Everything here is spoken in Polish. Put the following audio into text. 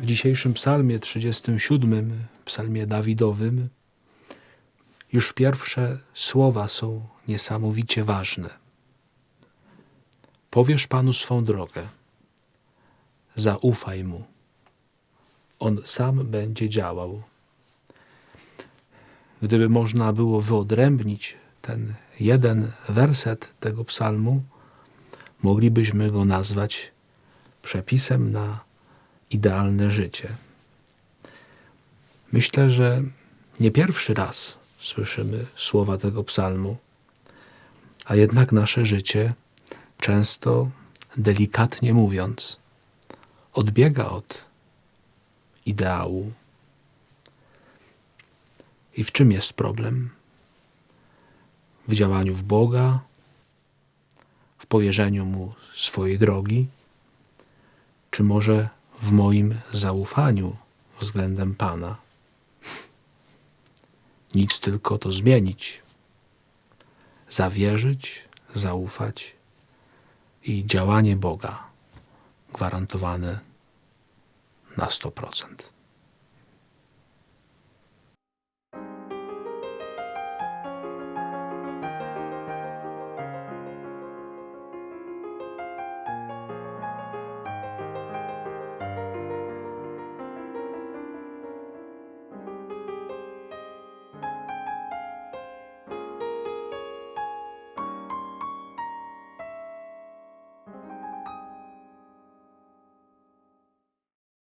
W dzisiejszym psalmie 37, psalmie Dawidowym, już pierwsze słowa są niesamowicie ważne. Powiesz Panu swą drogę, zaufaj Mu. On sam będzie działał. Gdyby można było wyodrębnić ten jeden werset tego psalmu, moglibyśmy go nazwać przepisem na idealne życie. Myślę, że nie pierwszy raz słyszymy słowa tego psalmu, a jednak nasze życie często, delikatnie mówiąc, odbiega od ideału. I w czym jest problem? W działaniu w Boga, w powierzeniu Mu swojej drogi, czy może w moim zaufaniu względem Pana? Nic tylko to zmienić, zawierzyć, zaufać i działanie Boga gwarantowane na 100%.